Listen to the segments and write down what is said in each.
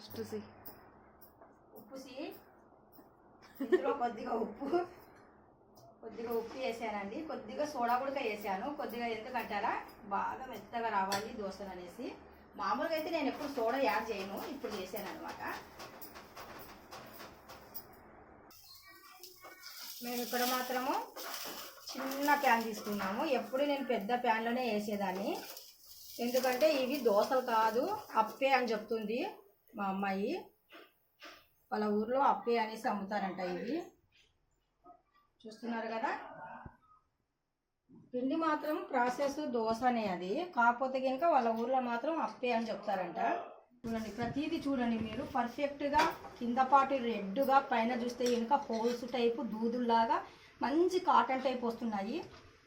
First C. ఉప్పు C. ఇందులో కొద్దిగా ఉప్పు. కొద్దిగా ఉప్పు వేసానండి. కొద్దిగా సోడా కూడా వేసాను. కొద్దిగా ఎందుకంటారా బాగా మెత్తగా రావాలి దోశలు అనేసి. మామూలుగా అయితే నేను ఎప్పుడు సోడా యాడ్ చేయను. ఇప్పుడు చేశాను అనమాట మేము ఇక్కడ మాత్రము చిన్న ప్యాన్ తీసుకున్నాము. ఎప్పుడు నేను పెద్ద ప్యాన్లోనే వేసేదాన్ని. ఎందుకంటే ఇవి దోశలు కాదు అప్పే అని చెప్తుంది. మా అమ్మాయి వాళ్ళ ఊర్లో అప్పే అనేసి అమ్ముతారంట ఇవి. చూస్తున్నారు కదా? పిండి మాత్రం ప్రాసెస్ దోశ అనే అది. కాకపోతే కనుక వాళ్ళ ఊర్లో మాత్రం అప్పే అని చెప్తారంట. చూడండి ప్రతిదీ చూడండి మీరు. పర్ఫెక్ట్గా కింద పాటు రెడ్గా పైన చూస్తే ఇంకా హోల్స్ టైపు దూదుల్లాగా మంచి కాటన్ టైప్ వస్తున్నాయి.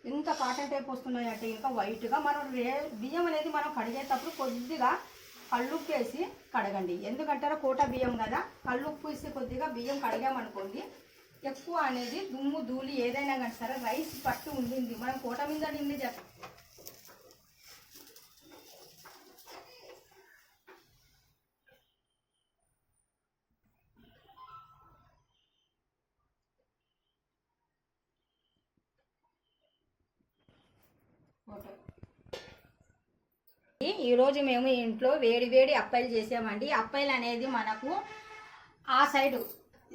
ఎంత కాటన్ టైప్ వస్తున్నాయి అంటే ఇంకా వైట్గా మనం రే బియ్యం అనేది మనం కడిగేటప్పుడు కొద్దిగా కళ్ళుప్పు వేసి కడగండి. ఎందుకంటారా కోట బియ్యం కదా కళ్ళుప్పు వేసి కొద్దిగా బియ్యం కడిగామనుకోండి ఎక్కువ అనేది దుమ్ము ధూళి ఏదైనా కానీ సరే రైస్ పట్టు ఉండింది. మనం కోట మీద నిండి ఈరోజు మేము ఇంట్లో వేడి వేడి అప్పాయిలు చేసామండి. అప్పాయిలు అనేది మనకు ఆ సైడు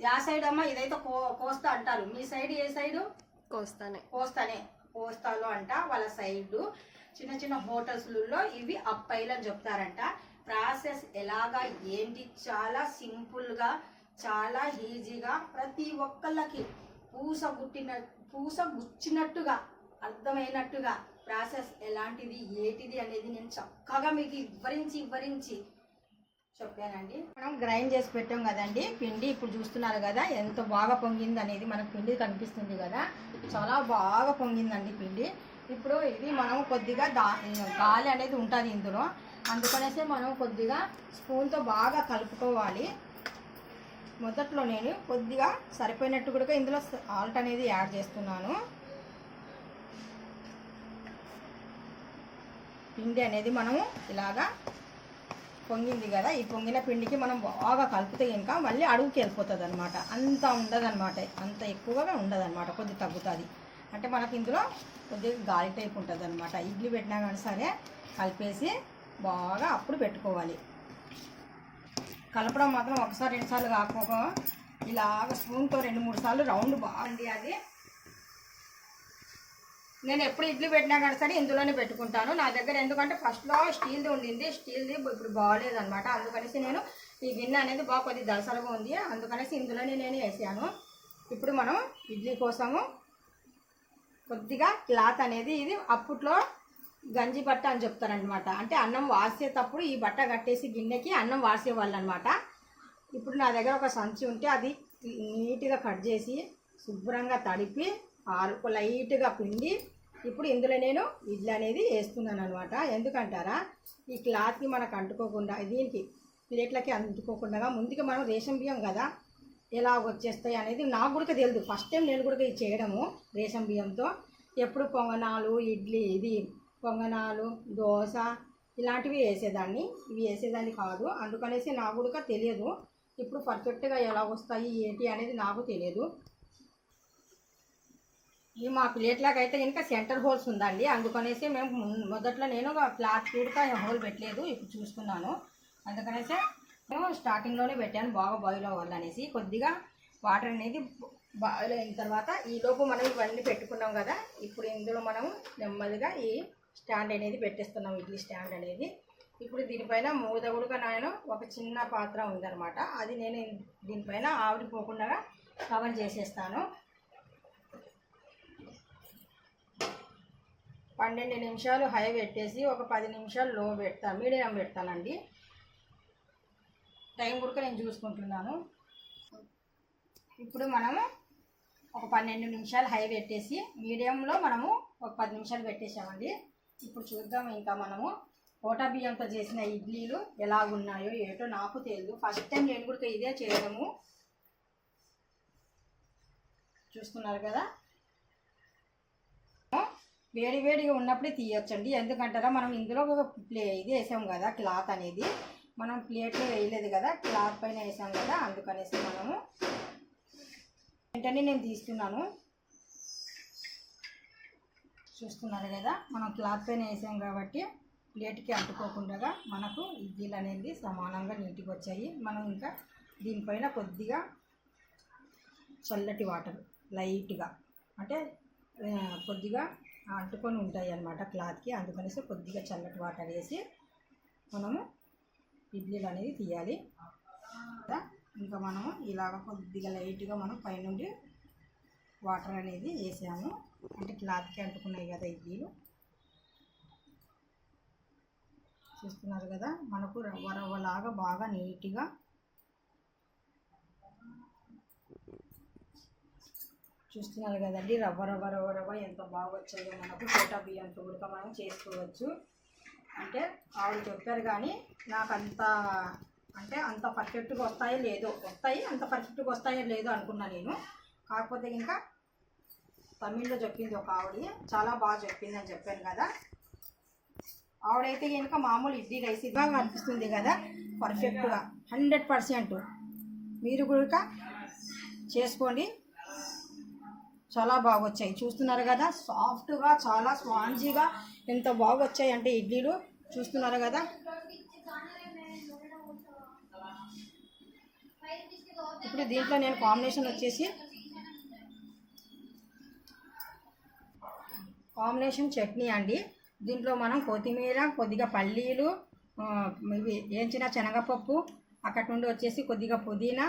ఆ సైడ్ అమ్మ ఇదైతే కో కోస్తా అంటారు. మీ సైడ్ ఏ సైడు? కోస్తానే. కోస్తానే. కోస్తాలో అంట వాళ్ళ సైడ్. చిన్న చిన్న హోటల్స్లలో ఇవి అప్పాయిలు అని చెప్తారంట. ప్రాసెస్ ఎలాగా ఏంటి? చాలా సింపుల్గా చాలా ఈజీగా ప్రతి ఒక్కళ్ళకి పూస గుట్టిన పూస గుచ్చినట్టుగా అర్థమైనట్టుగా ప్రాసెస్ ఎలాంటిది ఏటిది అనేది నేను చక్కగా మీకు వివరించి వివరించి చెప్పానండి. మనం గ్రైండ్ చేసి పెట్టాం కదండి పిండి ఇప్పుడు చూస్తున్నారు కదా ఎంత బాగా పొంగింది అనేది మనకు పిండి కనిపిస్తుంది కదా చాలా బాగా పొంగిందండి పిండి. ఇప్పుడు ఇది మనం కొద్దిగా దా గాలి అనేది ఉంటుంది ఇందులో. అందుకనేసి మనం కొద్దిగా స్పూన్తో బాగా కలుపుకోవాలి. మొదట్లో నేను కొద్దిగా సరిపోయినట్టు కూడా ఇందులో సాల్ట్ అనేది యాడ్ చేస్తున్నాను. పిండి అనేది మనము ఇలాగా పొంగింది కదా. ఈ పొంగిన పిండికి మనం బాగా కలిపితే ఇంకా మళ్ళీ అడుగుకి వెళ్ళిపోతుంది అనమాట అంత ఉండదన్నమాట. అంత ఎక్కువగా ఉండదన్నమాట. కొద్ది తగ్గుతుంది. అంటే మనకి ఇందులో కొద్దిగా గాలి టైప్ ఉంటుంది అనమాట ఇడ్లీ పెట్టినా కానీ సరే కలిపేసి బాగా అప్పుడు పెట్టుకోవాలి. కలపడం మాత్రం ఒకసారి రెండుసార్లు కాకపోక ఇలాగ స్పూన్తో రెండు మూడు సార్లు రౌండ్ బాగుంది అది. నేను ఎప్పుడు ఇడ్లీ పెట్టినా కానీ సరే ఇందులోనే పెట్టుకుంటాను. నా దగ్గర ఎందుకంటే ఫస్ట్లో స్టీల్ది ఉండింది. స్టీల్ది ఇప్పుడు బాగాలేదనమాట అందుకనేసి నేను ఈ గిన్నె అనేది బాగా కొద్ది దలసరగా ఉంది. అందుకనేసి ఇందులోనే నేను వేసాను. ఇప్పుడు మనం ఇడ్లీ కోసము కొద్దిగా క్లాత్ అనేది ఇది అప్పట్లో గంజి బట్ట అని చెప్తారనమాట అంటే అన్నం వాసేటప్పుడు ఈ బట్ట కట్టేసి గిన్నెకి అన్నం వాసేవాళ్ళు అనమాట ఇప్పుడు నా దగ్గర ఒక సంచి ఉంటే అది నీట్గా కట్ చేసి శుభ్రంగా తడిపి ఆరు లైట్గా పిండి. ఇప్పుడు ఇందులో నేను ఇడ్లీ అనేది వేస్తున్నాను అనమాట ఎందుకంటారా? ఈ క్లాత్కి మనకు అంటుకోకుండా దీనికి ప్లేట్లకి అంటుకోకుండా ముందుగా మనం రేషన్ బియ్యం కదా ఎలా వచ్చేస్తాయి అనేది నాకు కూడా తెలియదు ఫస్ట్ టైం నేను కూడా ఇది చేయడము రేషన్ బియ్యంతో. ఎప్పుడు పొంగనాలు ఇడ్లీ ఇది పొంగనాలు దోశ ఇలాంటివి వేసేదాన్ని. ఇవి వేసేదాన్ని కాదు. అందుకనేసి నాకు కూడా తెలియదు. ఇప్పుడు పర్ఫెక్ట్గా ఎలా వస్తాయి ఏంటి అనేది నాకు తెలియదు. ఈ మా ప్లేట్లకు అయితే ఇంకా సెంటర్ హోల్స్ ఉందండి. అందుకనేసి మేము మొదట్లో నేను ఫ్లాట్ కూడా హోల్ పెట్టలేదు. ఇప్పుడు చూసుకున్నాను అందుకనేసి మేము స్టార్టింగ్లోనే పెట్టాను. బాగా బాయిల్ అవ్వాలనేసి కొద్దిగా వాటర్ అనేది బాయిల్ అయిన తర్వాత ఈ లోపు మనం ఇవన్నీ పెట్టుకున్నాం కదా. ఇప్పుడు ఇందులో మనం నెమ్మదిగా ఈ స్టాండ్ అనేది పెట్టేస్తున్నాం. ఇడ్లీ స్టాండ్ అనేది. ఇప్పుడు దీనిపైన మూత కూడా నేను ఒక చిన్న పాత్ర ఉందన్నమాట. అది నేను దీనిపైన ఆవిరిపోకుండా కవర్ చేసేస్తాను. పన్నెండు నిమిషాలు హై పెట్టేసి ఒక పది నిమిషాలు లో పెడతాను మీడియం పెడతానండి. టైం కూడా నేను చూసుకుంటున్నాను. ఇప్పుడు మనము ఒక పన్నెండు నిమిషాలు హై పెట్టేసి మీడియంలో మనము ఒక పది నిమిషాలు పెట్టేసామండి ఇప్పుడు చూద్దాం ఇంకా మనము కోటా బియ్యంతో చేసిన ఇడ్లీలు ఎలా ఉన్నాయో ఏటో నాకు తెలియదు ఫస్ట్ టైం నేను కూడా ఇదే చేయడము. చూస్తున్నారు కదా? వేడి వేడిగా ఉన్నప్పుడే తీయొచ్చండి. ఎందుకంటారా మనం ఇందులో ఒక ప్లే ఇది వేసాం కదా క్లాత్ అనేది. మనం ప్లేట్లో వేయలేదు కదా క్లాత్ పైన వేసాం కదా అందుకనేసి మనము వెంటనే నేను తీస్తున్నాను. చూస్తున్నారు కదా మనం క్లాత్ పైన వేసాం కాబట్టి ప్లేట్కి అంటుకోకుండా మనకు ఇడ్లీలు అనేది సమానంగా నీట్గా వచ్చాయి. మనం ఇంకా దీనిపైన కొద్దిగా చల్లటి వాటర్ లైట్గా అంటే కొద్దిగా అంటుకొని ఉంటాయి అన్నమాట క్లాత్కి. అందుకనేసి కొద్దిగా చల్లటి వాటర్ వేసి మనము ఇడ్లీలు అనేది తీయాలి. ఇంకా మనము ఇలాగ కొద్దిగా లైట్గా మనం పైనుండి వాటర్ అనేది వేసాము. అంటే క్లాత్కి అంటుకున్నాయి కదా ఇడ్లీలు. చూస్తున్నారు కదా మనకు రవ్వ రవ్వలాగా బాగా నీట్గా చూస్తున్నారు కదండి. రవ్వ రవ్వ రవ్వ రవ్వ ఎంత బాగా వచ్చాయో మనకు కోటా బియ్యంతో ఉడక మనం చేసుకోవచ్చు. అంటే ఆవిడ చెప్పారు కానీ నాకు అంత అంటే అంత పర్ఫెక్ట్గా వస్తాయో లేదో వస్తాయి అంత పర్ఫెక్ట్గా వస్తాయో లేదో అనుకున్నా నేను. కాకపోతే ఇంకా తమిళ్ళో చెప్పింది ఒక ఆవిడ. చాలా బాగా చెప్పింది అని చెప్పాను కదా. ఆవిడైతే కనుక మామూలు ఇడ్లీ రైస్ బాగా అనిపిస్తుంది కదా పర్ఫెక్ట్గా హండ్రెడ్ పర్సెంట్. మీరు కూడా చేసుకోండి. చాలా బాగా వచ్చాయి చూస్తున్నారు కదా సాఫ్ట్గా చాలా స్పాంజీగా ఎంత బాగా వచ్చాయి అంటే ఇడ్లీలు. చూస్తున్నారు కదా. ఇప్పుడు దీంట్లో నేను కాంబినేషన్ వచ్చేసి కాంబినేషన్ చట్నీ అండి. దీంట్లో మనం కొత్తిమీర కొద్దిగా పల్లీలు ఇవి వేయించిన శనగపప్పు అక్కడ నుండి వచ్చేసి కొద్దిగా పుదీనా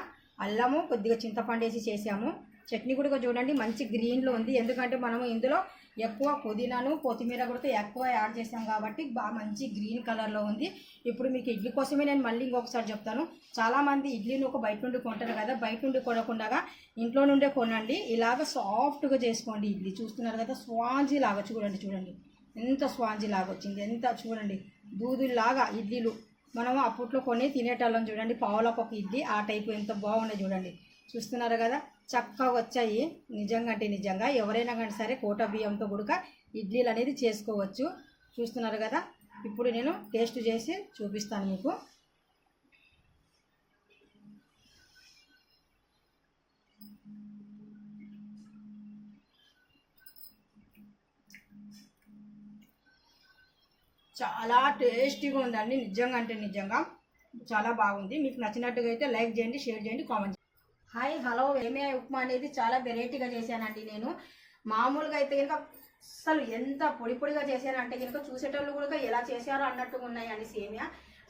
అల్లము కొద్దిగా చింతపండు వేసి చేసాము. చట్నీ కూడా చూడండి మంచి గ్రీన్లో ఉంది. ఎందుకంటే మనము ఇందులో ఎక్కువ పుదీనాను కొత్తిమీర కూడా ఎక్కువ యాడ్ చేసాం కాబట్టి బాగా మంచి గ్రీన్ కలర్లో ఉంది. ఇప్పుడు మీకు ఇడ్లీ కోసమే నేను మళ్ళీ ఇంకొకసారి చెప్తాను. చాలామంది ఇడ్లీని ఒక బయట నుండి కొంటారు కదా బయట నుండి కొనకుండా ఇంట్లో నుండే కొనండి. ఇలాగ సాఫ్ట్గా చేసుకోండి ఇడ్లీ. చూస్తున్నారు కదా స్వాంజీ లాగా చూడండి చూడండి. ఎంత స్వాంజీ లాగా వచ్చింది ఎంత చూడండి. దూదుల్లాగా ఇడ్లీలు. మనం అప్పట్లో కొని తినేటోళ్ళం చూడండి పావులకు ఒక ఇడ్లీ ఆ టైపు ఎంత బాగున్నాయి చూడండి. చూస్తున్నారు కదా చక్కగా వచ్చాయి. నిజంగా అంటే నిజంగా ఎవరైనా కానీ సరే కోట బియ్యంతో కూడా ఇడ్లీలు అనేది చేసుకోవచ్చు. చూస్తున్నారు కదా? ఇప్పుడు నేను టేస్ట్ చేసి చూపిస్తాను మీకు. చాలా టేస్టీగా ఉందండి. నిజంగా అంటే నిజంగా చాలా బాగుంది. మీకు నచ్చినట్టుగా అయితే లైక్ చేయండి షేర్ చేయండి కామెంట్ హాయ్ హలో ఏమే ఉప్మా అనేది చాలా వెరైటీగా చేశానండి నేను. మామూలుగా అయితే కనుక అసలు ఎంత పొడి పొడిగా చేశానంటే కనుక చూసేటోళ్ళు కూడా ఎలా చేశారో అన్నట్టుగా ఉన్నాయండి సేమియా.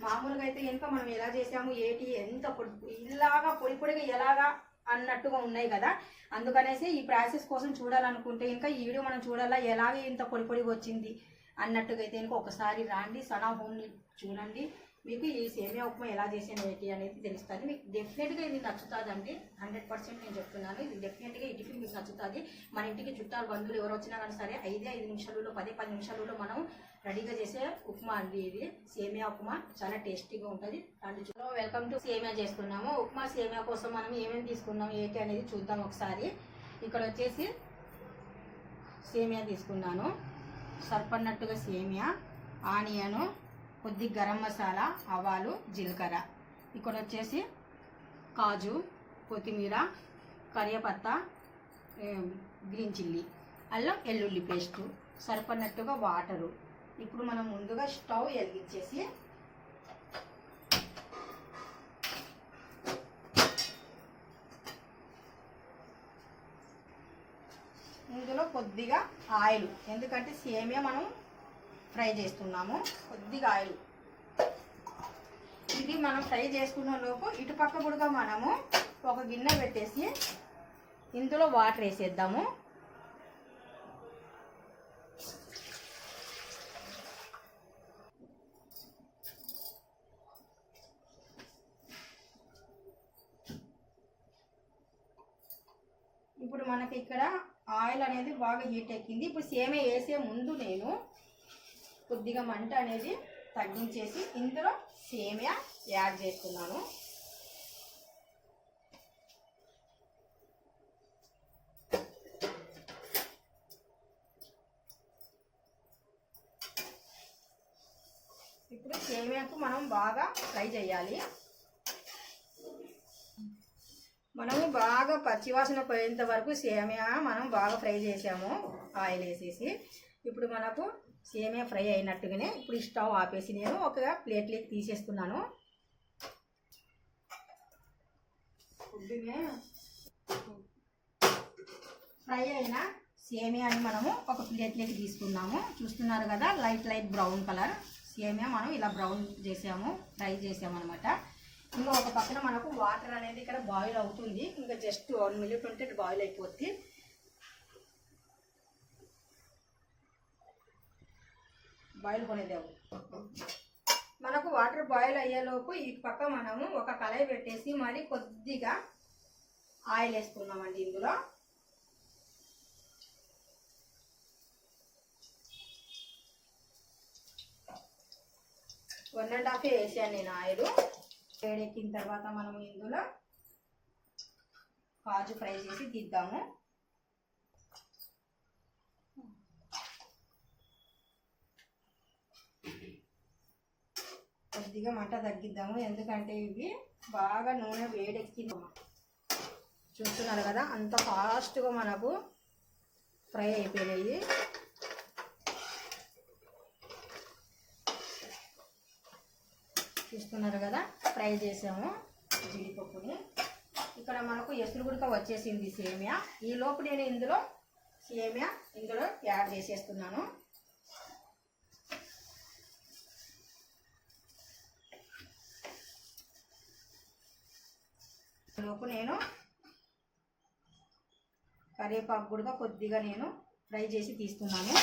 మామూలుగా అయితే కనుక మనం ఎలా చేసాము ఏటి ఎంత పొడి ఇలాగా పొడి పొడిగా ఎలాగా అన్నట్టుగా ఉన్నాయి కదా. అందుకనేసి ఈ ప్రాసెస్ కోసం చూడాలనుకుంటే ఇంకా ఈ వీడియో మనం చూడాలా ఎలాగే ఇంత పొడి పొడిగా వచ్చింది అన్నట్టుగా అయితే కనుక ఒకసారి రాండి సనా హోమ్ని చూడండి. మీకు ఈ సేమియా ఉప్మా ఎలా చేసాను ఏంటి అనేది తెలుస్తుంది. మీకు డెఫినెట్గా ఇది నచ్చుతుంది అండి హండ్రెడ్ పర్సెంట్ నేను చెప్తున్నాను. ఇది డెఫినెట్గా ఈ టిఫిన్ మీకు నచ్చుతుంది. మన ఇంటికి చుట్టాలు బంధువులు ఎవరు వచ్చినా కానీ సరే ఐదే ఐదు నిమిషాలలో పదే పది నిమిషాలలో మనం రెడీగా చేసే ఉప్మా అండి ఇది. సేమియా ఉప్మా చాలా టేస్టీగా ఉంటుంది. రండి వెల్కమ్ టు సేమియా చేస్తున్నాము. ఉప్మా సేమియా కోసం మనం ఏమేమి తీసుకున్నాం ఏంటి అనేది చూద్దాం ఒకసారి. ఇక్కడ వచ్చేసి సేమియా తీసుకున్నాను. సర్పన్నట్టుగా సేమియా ఆనియను కొద్ది గరం మసాలా ఆవాలు జీలకర్ర. ఇక్కడ వచ్చేసి కాజు కొత్తిమీర కరివేపత్తా గ్రీన్ చిల్లీ అల్లం వెల్లుల్లి పేస్టు సరిపడినట్టుగా వాటరు. ఇప్పుడు మనం ముందుగా స్టవ్ వెలిగించేసి ఇందులో కొద్దిగా ఆయిల్. ఎందుకంటే సేమియా మనం ఫ్రై చేస్తున్నాము. కొద్దిగా ఆయిల్. ఇది మనం ఫ్రై చేసుకున్న లోపు ఇటు పక్క కూడా మనము ఒక గిన్నె పెట్టేసి ఇందులో వాటర్ వేసేద్దాము. ఇప్పుడు మనకి ఇక్కడ ఆయిల్ అనేది బాగా హీట్ ఎక్కింది. ఇప్పుడు సేమే వేసే ముందు నేను కొద్దిగా మంట అనేది తగ్గించేసి ఇందులో సేమియా యాడ్ చేస్తున్నాను. ఇప్పుడు సేమియాకు మనం బాగా ఫ్రై చేయాలి. మనము బాగా పచ్చివాసన పోయేంత వరకు సేమియా మనం బాగా ఫ్రై చేసాము ఆయిల్ వేసేసి ఇప్పుడు మనకు సేమియా ఫ్రై అయినట్టుగానే ఇప్పుడు ఈ స్టవ్ ఆపేసి నేను ఒక ప్లేట్లోకి తీసేస్తున్నాను. ఫ్రై అయిన సేమియాని మనము ఒక ప్లేట్లోకి తీసుకున్నాము. చూస్తున్నారు కదా లైట్ లైట్ బ్రౌన్ కలర్. సేమియా మనం ఇలా బ్రౌన్ చేసాము ఫ్రై చేసాము అనమాట ఇంకా ఒక పక్కన మనకు వాటర్ అనేది ఇక్కడ బాయిల్ అవుతుంది. ఇంకా జస్ట్ వన్ మినిట్ ఉంటే బాయిల్ అయిపోద్ది. బాయిల్ కొనేదేవు మనకు వాటర్ బాయిల్ అయ్యేలోపు ఈ పక్క మనము ఒక కళాయి పెట్టేసి మరి కొద్దిగా ఆయిల్ వేసుకున్నామండి ఇందులో. వన్ అండ్ హాఫ్ వేసాను నేను ఆయిల్. వేడెక్కిన తర్వాత మనం ఇందులో కాజు ఫ్రై చేసి తీద్దాము. కొద్దిగా మంట తగ్గిద్దాము. ఎందుకంటే ఇవి బాగా నూనె వేడెక్కింది. చూస్తున్నారు కదా అంత ఫాస్ట్గా మనకు ఫ్రై అయిపోయినాయి. చూస్తున్నారు కదా ఫ్రై చేసాము జీడిపప్పుని. ఇక్కడ మనకు ఎసురు గుడక వచ్చేసింది సేమియా. ఈ లోపు నేను ఇందులో సేమియా ఇందులో యాడ్ చేసేస్తున్నాను. లోపు నేను కరివేపాకు కూడా కొద్దిగా నేను ఫ్రై చేసి తీస్తున్నాను.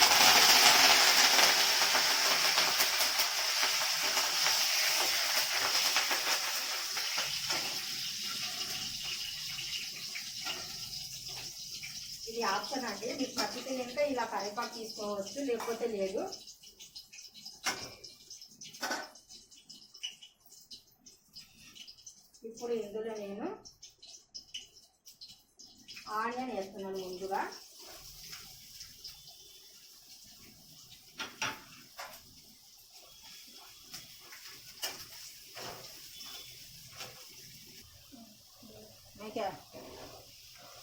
ఇది ఆప్షన్ అండి. మీకు నచ్చితే కనుక ఇలా కరివేపాకు తీసుకోవచ్చు లేకపోతే లేదు. ఇప్పుడు ఇందులో నేను ఆనియన్ వేస్తున్నాను ముందుగా.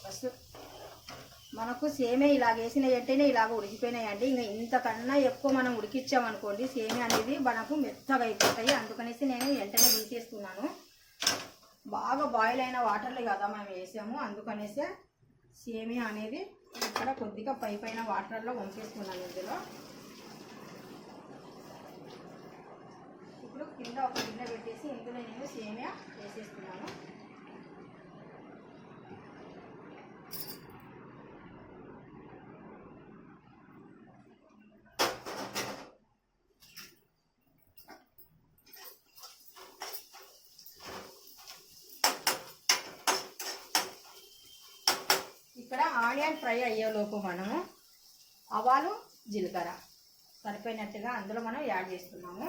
ఫస్ట్ మనకు సేమే ఇలాగ వేసిన వెంటనే ఇలాగ ఉడికిపోయినాయండి. ఇంకా ఇంతకన్నా ఎక్కువ మనం ఉడికిచ్చామనుకోండి సేమే అనేది మనకు మెత్తగా అయిపోతాయి. అందుకనేసి నేను వెంటనే తీసేస్తున్నాను బాగా బాయిల్ అయిన వాటర్లో కదా మనం వేసాము. అందుకనేసే సేమియా అనేది ఇక్కడ కొద్దిగా పై పైన వాటర్లో వంపేసుకున్నాను ఇందులో. ఇప్పుడు కింద ఒక గిన్నె పెట్టేసి ఇందులో నేను సేమియా వేసేస్తున్నాను ఇక్కడ ఆనియన్ ఫ్రై అయ్యేలోపు మనము ఆవాలు జీలకర్ర సరిపోయినట్టుగా అందులో మనం యాడ్ చేస్తున్నాము.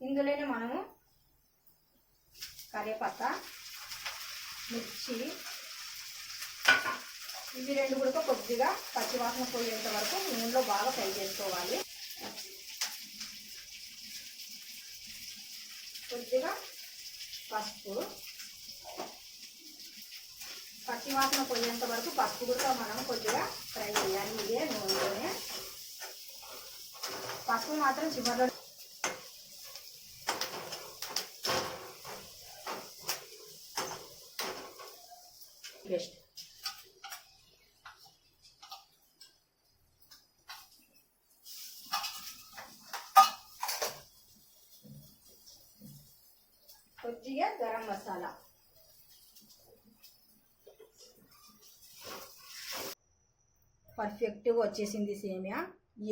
ఇందులోనే మనము కరివేపత్త మిర్చి ఇవి రెండు కూడా కొద్దిగా పచ్చివాసన పోయేంత వరకు నూనెలో బాగా ఫ్రై చేసుకోవాలి. కొద్దిగా పసుపు. పచ్చి వాసన పోయేంత వరకు పసుపు కూడా మనం కొద్దిగా ఫ్రై చేయాలి. ఇదే నూనెలోనే. పసుపు మాత్రం చివరిలో బెస్ట్ కొద్దిగా గరం మసాలా. పర్ఫెక్ట్గా వచ్చేసింది సేమియా.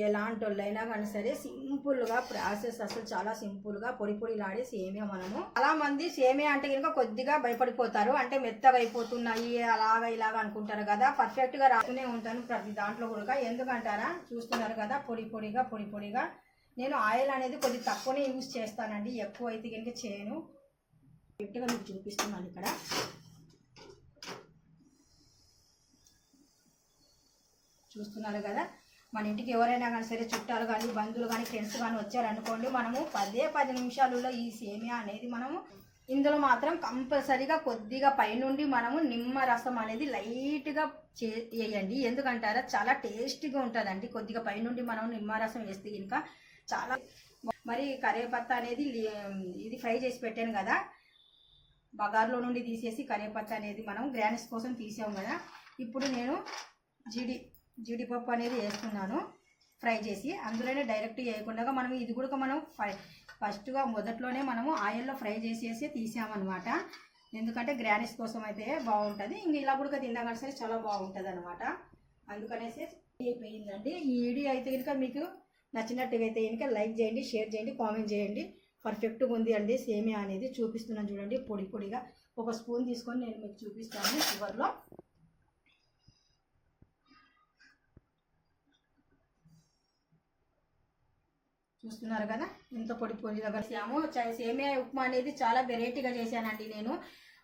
ఎలాంటి వాళ్ళైనా కానీ సరే సింపుల్గా ప్రాసెస్ అసలు చాలా సింపుల్గా పొడి పొడిలాడే సేమియా మనము. చాలా మంది సేమియా అంటే కనుక కొద్దిగా భయపడిపోతారు. అంటే మెత్తగా అయిపోతున్నాయి అలాగా ఇలాగా అనుకుంటారు కదా. పర్ఫెక్ట్గా రాస్తూనే ఉంటాను ప్రతి దాంట్లో కూడా. ఎందుకంటారా? చూస్తున్నారు కదా పొడి పొడిగా పొడి పొడిగా. నేను ఆయిల్ అనేది కొద్ది తక్కువనే యూజ్ చేస్తానండి. ఎక్కువ అయితే కనుక చేయను. గట్టిగా మీకు చూపిస్తున్నాను ఇక్కడ. చూస్తున్నారు కదా? మన ఇంటికి ఎవరైనా కానీ సరే చుట్టాలు కానీ బంధువులు కానీ ఫ్రెండ్స్ కానీ వచ్చారనుకోండి మనము పదే పది నిమిషాలలో ఈ సేమియా అనేది మనము ఇందులో మాత్రం కంపల్సరీగా కొద్దిగా పైనుండి మనము నిమ్మరసం అనేది లైట్గా చే వేయండి. ఎందుకంటారా? చాలా టేస్టీగా ఉంటుందండి. కొద్దిగా పైనుండి మనం నిమ్మరసం వేస్తే ఇంకా చాలా మరి కరివేపత్తా అనేది ఇది ఫ్రై చేసి పెట్టాను కదా. బగార్లో నుండి తీసేసి కరివేపత్తా అనేది మనం గ్రానిస్ కోసం తీసాం కదా. ఇప్పుడు నేను జీడి జీడిపప్పు అనేది వేస్తున్నాను. ఫ్రై చేసి అందులోనే డైరెక్ట్ వేయకుండా మనం ఇది కూడా మనం ఫ్రై ఫస్ట్గా మొదట్లోనే మనము ఆయిల్లో ఫ్రై చేసేసి తీసామన్నమాట. ఎందుకంటే గ్రానిస్ కోసం అయితే బాగుంటుంది. ఇంక ఇలా కూడా తిన్నా సరే చాలా బాగుంటుంది అనమాట అందుకనేసి అయిపోయిందండి. ఈ వీడియో అయితే కనుక మీకు నచ్చినట్టుగా అయితే కనుక లైక్ చేయండి షేర్ చేయండి కామెంట్ చేయండి. పర్ఫెక్ట్గా ఉంది అండి. సేమియా అనేది చూపిస్తున్నాను చూడండి. పొడి పొడిగా ఒక స్పూన్ తీసుకొని నేను మీకు చూపిస్తాను షుగర్లో చూస్తున్నారు కదా? ఇంత పొడి పొడి కలిసాము చ- సేమియా ఉప్మా అనేది చాలా వెరైటీగా చేశానండి నేను.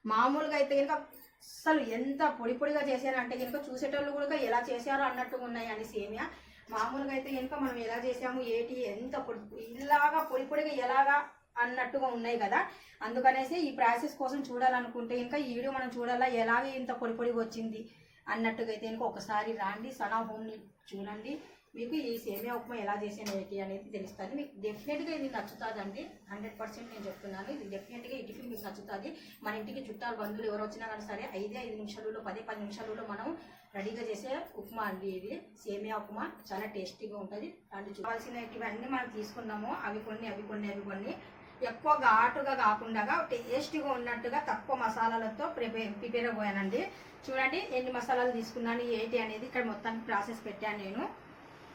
మామూలుగా అయితే కనుక అసలు ఎంత పొడి పొడిగా చేశానంటే కనుక చూసేటోళ్ళు కూడా ఎలా చేశారో అన్నట్టుగా ఉన్నాయండి సేమియా. మామూలుగా అయితే కనుక మనం ఎలా చేసాము ఏటి? ఎంత పొడి ఇలాగా పొడి పొడిగా ఎలాగా అన్నట్టుగా ఉన్నాయి కదా. అందుకనేసి ఈ ప్రాసెస్ కోసం చూడాలనుకుంటే ఇంకా ఈ వీడియో మనం చూడాలా? ఎలాగ ఇంత పొడి పొడిగా వచ్చింది? అన్నట్టుగా అయితే కనుక ఒకసారి రాండి. సనా హోమ్ని చూడండి. మీకు ఈ సేమియా ఉప్మా ఎలా చేసాను ఏంటి అనేది తెలుస్తుంది. మీకు డెఫినెట్గా ఇది నచ్చుతుందండి. హండ్రెడ్ పర్సెంట్ నేను చెప్తున్నాను. ఇది డెఫినెట్గా ఈ టిఫిన్ మీకు నచ్చుతుంది. మన ఇంటికి చుట్టాలు బంధువులు ఎవరు వచ్చినా కానీ సరే ఐదే ఐదు నిమిషాలలో పదే పది నిమిషాలలో మనం రెడీగా చేసే ఉప్మా అండి ఇది. సేమియా ఉప్మా చాలా టేస్టీగా ఉంటుంది. అండ్ కావాల్సినవన్నీ మనం తీసుకున్నాము. అవి కొన్ని అవి కొన్ని అవి కొన్ని. ఎక్కువ ఘాటుగా కాకుండా టేస్టీగా ఉన్నట్టుగా తక్కువ మసాలాలతో ప్రిపేర్ ప్రిపేర్ అయిపోయానండి చూడండి ఎన్ని మసాలాలు తీసుకున్నాను ఏంటి అనేది ఇక్కడ మొత్తానికి ప్రాసెస్ పెట్టాను నేను.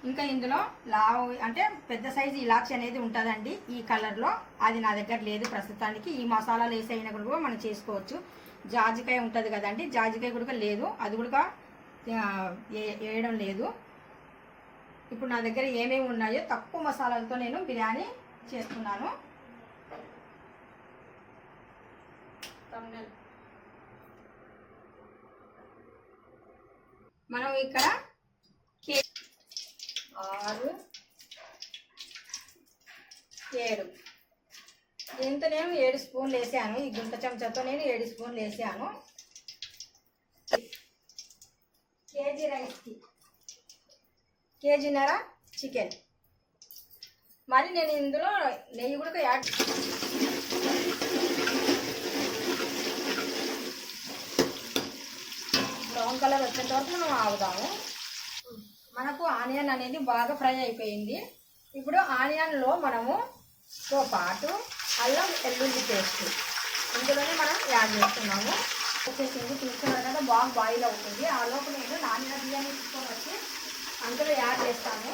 ఇంకా ఇందులో లావ్ అంటే పెద్ద సైజు ఇలాచి అనేది ఉంటుందండి ఈ కలర్లో అది నా దగ్గర లేదు ప్రస్తుతానికి. ఈ మసాలాలు వేసి అయినా కూడా మనం చేసుకోవచ్చు. జాజికాయ ఉంటుంది కదండి జాజికాయ కూడా లేదు. అది కూడా వేయడం లేదు. ఇప్పుడు నా దగ్గర ఏమేమి ఉన్నాయో తక్కువ మసాలాలతో నేను బిర్యానీ చేస్తున్నాను. మనం ఇక్కడ కే ఆరు. ఏడు. దీంతో నేను ఏడు స్పూన్లు వేసాను. ఈ గుంట చెంచాతో నేను ఏడు స్పూన్లు వేసాను. కేజీ రైస్కి కేజీన్నర చికెన్. మరి నేను ఇందులో నెయ్యి కూడా యాడ్ బ్రౌన్ కలర్ వచ్చేంత వరకు మనం ఆగుదాము మనకు ఆనియన్ అనేది బాగా ఫ్రై అయిపోయింది. ఇప్పుడు ఆనియన్లో మనము తో పాటు అల్లం వెల్లుల్లి పేస్ట్ ఇందులోనే మనం యాడ్ చేస్తున్నాము. వచ్చేసింది. చూస్తున్నారు కదా బాగా బాయిల్ అవుతుంది. ఆ లోపు నేను నానిన బియ్యాన్ని తీసుకొని వచ్చి అందులో యాడ్ చేస్తాను.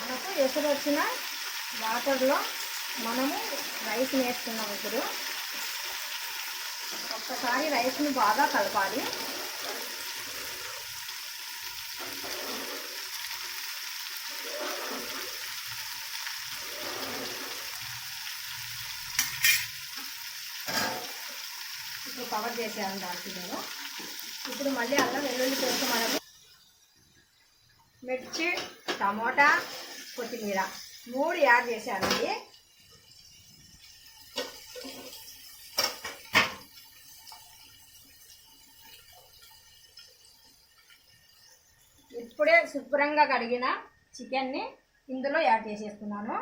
మనకు ఎసురు వచ్చిన వాటర్లో మనము రైస్ వేస్తున్నాం ఇప్పుడు. ఒక్కసారి రైస్ని బాగా కలపాలి. ఇప్పుడు కవర్ చేసాను దానికి నేను. ఇప్పుడు మళ్ళీ అల్లం వెల్లుల్లి పేస్ట్ మనము మిర్చి టమోటా కొత్తిమీర మూడు యాడ్ చేశానండి ఇప్పుడే శుభ్రంగా కడిగిన చికెన్ని ఇందులో యాడ్ చేసేస్తున్నాను.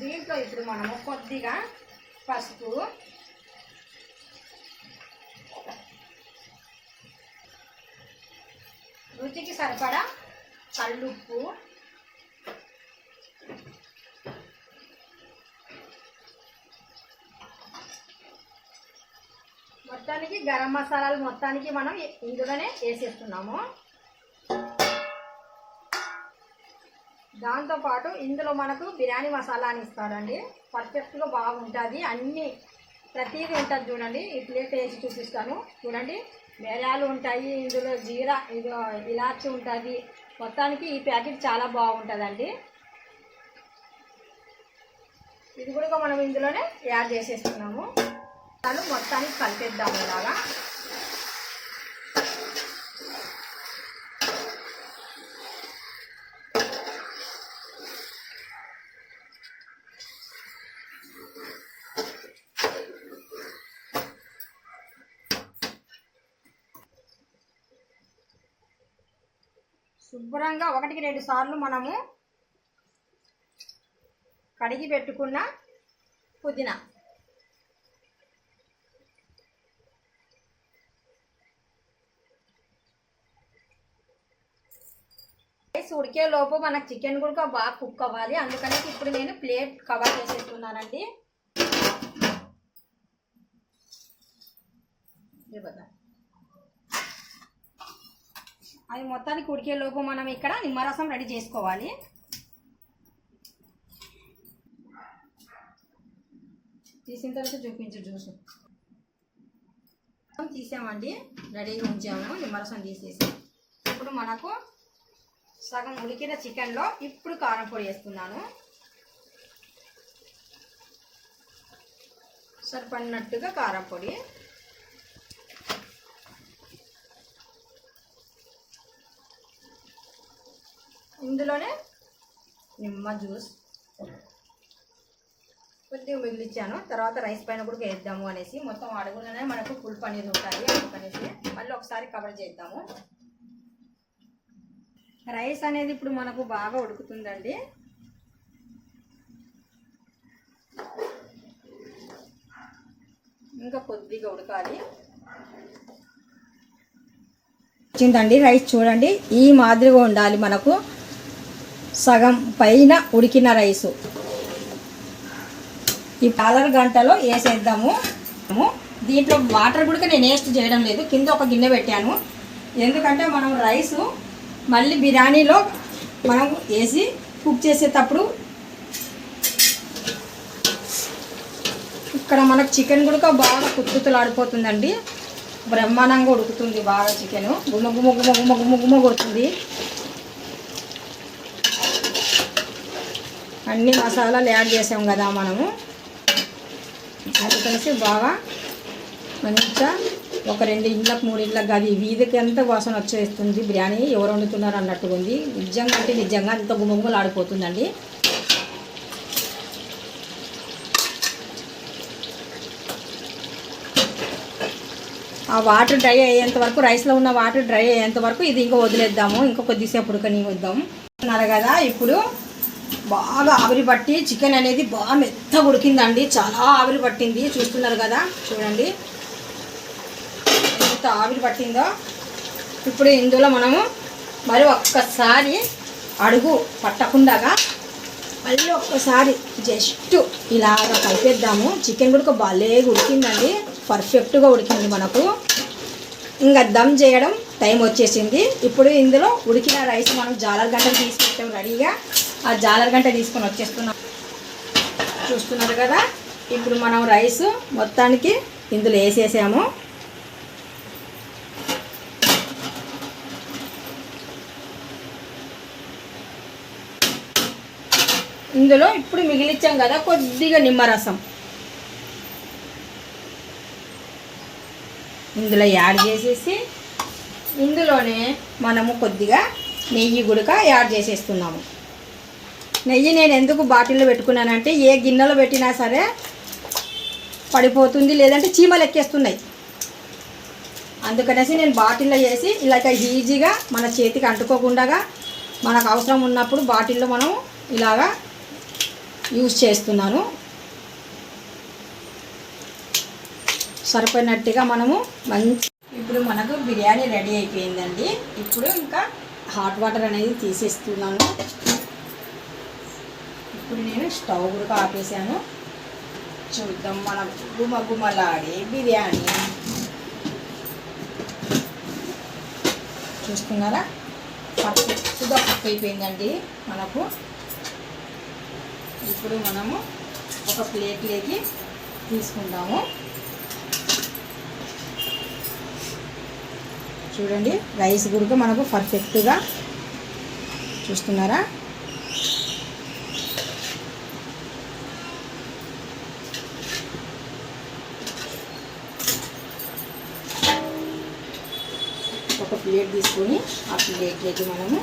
దీంట్లో ఇప్పుడు మనము కొద్దిగా పసుపు గరం మసాలాలు మొత్తానికి మనం ఇందులోనే వేసేస్తున్నాము. దాంతోపాటు ఇందులో మనకు బిర్యానీ మసాలా అని ఇస్తారండి. పర్ఫెక్ట్గా బాగుంటుంది. అన్ని ప్రతీది ఉంటుంది చూడండి. ఈ ప్లేట్ వేసి చూపిస్తాను. చూడండి. మిరియాలు ఉంటాయి ఇందులో జీరా ఇదో ఇలాచి ఉంటుంది. మొత్తానికి ఈ ప్యాకెట్ చాలా బాగుంటుందండి. ఇది కూడా మనం ఇందులోనే యాడ్ చేసేస్తున్నాము. మొత్తానికి కలిపేద్దాం ఇలాగా. శుభ్రంగా ఒకటికి రెండు సార్లు మనము కడిగి పెట్టుకున్న పుదీనా. రైస్ ఉడికే లోపు మనకు చికెన్ కూడా బాగా కుక్ అవ్వాలి. అందుకని ఇప్పుడు నేను ప్లేట్ కవర్ చేసేస్తున్నానండి. అది మొత్తానికి ఉడికే లోపు మనం ఇక్కడ నిమ్మరసం రెడీ చేసుకోవాలి. తీసిన తర్వాత చూపించు జ్యూస్ తీసామండి. రెడీగా ఉంచాము. నిమ్మరసం తీసేసి. ఇప్పుడు మనకు సగం ఉడికిన చికెన్లో ఇప్పుడు కారం పొడి వేస్తున్నాను. సరిపడినట్టుగా కారం పొడి. ఇందులోనే నిమ్మ జ్యూస్ కొద్దిగా మిగిలిచ్చాను. తర్వాత రైస్ పైన కూడా వేద్దాము అనేసి మొత్తం అడుగులోనే మనకు ఫుల్ పనీర్ ఉంటుంది అందుకనేసి మళ్ళీ ఒకసారి కవర్ చేద్దాము. రైస్ అనేది ఇప్పుడు మనకు బాగా ఉడుకుతుందండి. ఇంకా కొద్దిగా ఉడకాలి. వచ్చిందండి రైస్ చూడండి. ఈ మాదిరిగా ఉండాలి మనకు. సగం పైన ఉడికిన రైసు. ఈ పాలర్ గంటలో వేసేద్దాము. దీంట్లో వాటర్ కూడా నేను వేస్ట్ చేయడం లేదు. కింద ఒక గిన్నె పెట్టాను. ఎందుకంటే మనం రైసు మళ్ళీ బిర్యానీలో మనం వేసి కుక్ చేసేటప్పుడు ఇక్కడ మనకు చికెన్ కూడా బాగా కుత్తుతులాడిపోతుందండి. బ్రహ్మాండంగా ఉడుకుతుంది బాగా చికెన్ గుమ్మ గుమ్మ ముగ్గు గుమ్మ గుమ్మ గుమ్మ కొడుతుంది. అన్ని మసాలాలు యాడ్ చేసాం కదా మనము. అది కలిసి బాగా మంచిగా ఒక రెండు ఇండ్లకు మూడు ఇండ్లకు అది వీధికి ఎంత వాసన వచ్చేస్తుంది. బిర్యానీ ఎవరు వండుతున్నారు అన్నట్టుగా ఉంది. నిజంగా అంటే నిజంగా అంత గుమ్మగుమ్మలు ఆడిపోతుందండి ఆ వాటర్ డ్రై అయ్యేంత వరకు రైస్లో ఉన్న వాటర్ డ్రై అయ్యేంత వరకు ఇది ఇంకా వదిలేద్దాము. ఇంకా కొద్దిసేపు ఉడకని వద్దాం అన్నారు కదా ఇప్పుడు బాగా ఆవిరి పట్టి చికెన్ అనేది బాగా మెత్తగా ఉడికిందండి. చాలా ఆవిరి పట్టింది. చూస్తున్నారు కదా చూడండి. ఎంత ఆవిరి పట్టిందో ఇప్పుడు ఇందులో మనము మరి ఒక్కసారి అడుగు పట్టకుండాగా మళ్ళీ ఒక్కసారి జస్ట్ ఇలాగ కలిపేద్దాము. చికెన్ కూడా భలే ఉడికిందండి. పర్ఫెక్ట్గా ఉడికింది మనకు. ఇంకా దమ్ చేయడం టైం వచ్చేసింది. ఇప్పుడు ఇందులో ఉడికిన రైస్ మనం జాలర్ గంటలు తీసుకుంటాం రెడీగా. ఆ జాలర్ గంట తీసుకొని వచ్చేస్తున్నాం. చూస్తున్నారు కదా? ఇప్పుడు మనం రైస్ మొత్తానికి ఇందులో వేసేసాము. ఇందులో ఇప్పుడు మిగిలిచ్చాం కదా కొద్దిగా నిమ్మరసం. ఇందులో యాడ్ చేసేసి ఇందులోనే మనము కొద్దిగా నెయ్యి గుడక యాడ్ చేసేస్తున్నాము. నెయ్యి నేను ఎందుకు బాటిల్లో పెట్టుకున్నానంటే ఏ గిన్నెలో పెట్టినా సరే పడిపోతుంది లేదంటే చీమలు ఎక్కేస్తున్నాయి. అందుకనేసి నేను బాటిల్లో వేసి ఇలాగ ఈజీగా మన చేతికి అంటుకోకుండా మనకు అవసరం ఉన్నప్పుడు బాటిల్లో మనం ఇలాగా యూజ్ చేస్తున్నాను సరిపోయినట్టుగా మనము మంచి ఇప్పుడు మనకు బిర్యానీ రెడీ అయిపోయిందండి. ఇప్పుడు ఇంకా హాట్ వాటర్ అనేది తీసేస్తున్నాను. ఇప్పుడు నేను స్టవ్ కూడా ఆపేసాను. చూద్దాం మన గుమ గుమలాడే బిర్యానీ. చూస్తున్నారా? పర్ఫెక్ట్గా కుక్ అయిపోయిందండి మనకు. ఇప్పుడు మనము ఒక ప్లేట్లోకి తీసుకుందాము చూడండి రైస్ గురికి మనకు పర్ఫెక్ట్గా చూస్తున్నారా? ఒక ప్లేట్ తీసుకొని ఆ ప్లేట్లోకి మనము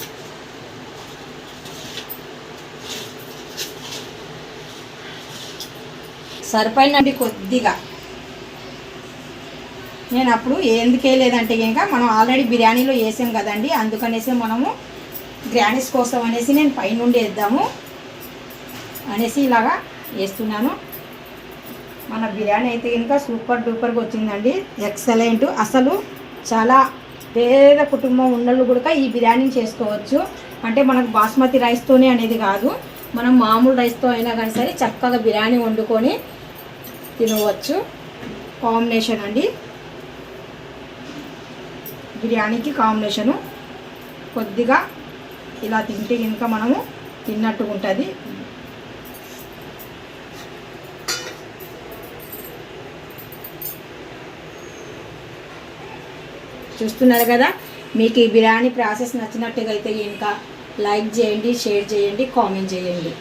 సరిపోయినండి కొద్దిగా. నేను అప్పుడు ఎందుకే లేదంటే ఇంకా మనం ఆల్రెడీ బిర్యానీలో వేసాం కదండి అందుకనేసి మనము గ్రానీస్ కోసం అనేసి నేను పైనుండి వేద్దాము అనేసి ఇలాగా వేస్తున్నాను. మన బిర్యానీ అయితే ఇంకా సూపర్ డూపర్గా వచ్చిందండి ఎక్సలెంట్. అసలు చాలా పేద కుటుంబం ఉన్నళ్ళు కూడా ఈ బిర్యానీని చేసుకోవచ్చు. అంటే మనకు బాస్మతి రైస్తోనే అనేది కాదు మనం మామూలు రైస్తో అయినా కానీ సరే చక్కగా బిర్యానీ వండుకొని తినవచ్చు. కాంబినేషన్ అండి. బిర్యానీకి కాంబినేషను కొద్దిగా ఇలా తింటే ఇంకా మనము తిన్నట్టుగా ఉంటుంది. చూస్తున్నారు కదా? మీకు ఈ బిర్యానీ ప్రాసెస్ నచ్చినట్టుగా అయితే ఇంకా లైక్ చేయండి షేర్ చేయండి కామెంట్ చేయండి.